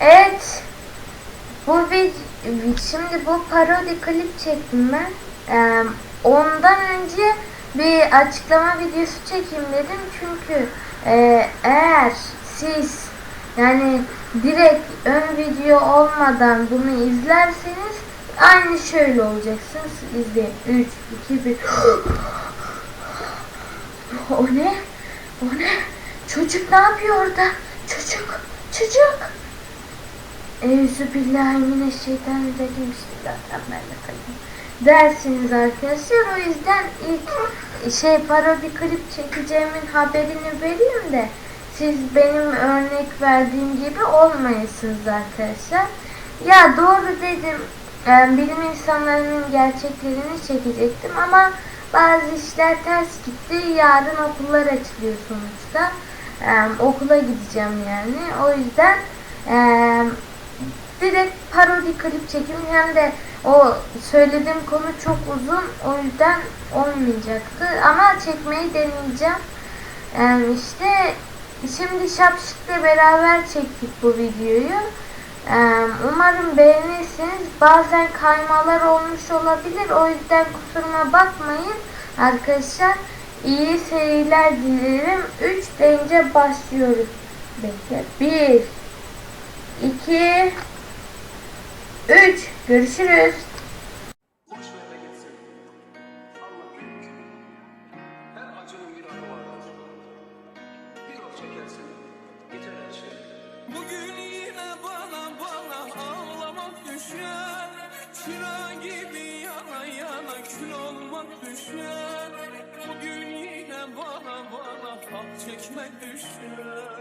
Evet. Bu şimdi bu parodi klip çektim ben. Ee, ondan önce bir açıklama videosu çekeyim dedim çünkü e, eğer siz yani direkt ön video olmadan bunu izlerseniz aynı şöyle olacaksınız. İzleyin. 3, 2, 1. O ne? O ne? Çocuk ne yapıyor orada? Çocuk, çocuk. Euzubillahimineşşeytanirracim. Bismillahirrahmanirrahim. Dersiniz arkadaşlar. O yüzden ilk şey parodi klip çekeceğimin haberini vereyim de siz benim örnek verdiğim gibi olmayasınız arkadaşlar. Ya doğru dedim. Yani bilim insanlarının gerçeklerini çekecektim ama bazı işler ters gitti. Yarın okullar açılıyor sonuçta. Ee, okula gideceğim yani. O yüzden ee, direkt parodi klip çekim hem de o söylediğim konu çok uzun o yüzden olmayacaktı ama çekmeyi deneyeceğim. Yani işte şimdi Şapşik'le beraber çektik bu videoyu. Umarım beğenirsiniz. Bazen kaymalar olmuş olabilir. O yüzden kusuruma bakmayın. Arkadaşlar iyi seyirler dilerim. 3 deyince başlıyoruz. Bekle. 1 2 3 Görüşürüz. Bugün yine bana bana ağlamak çekmek düşer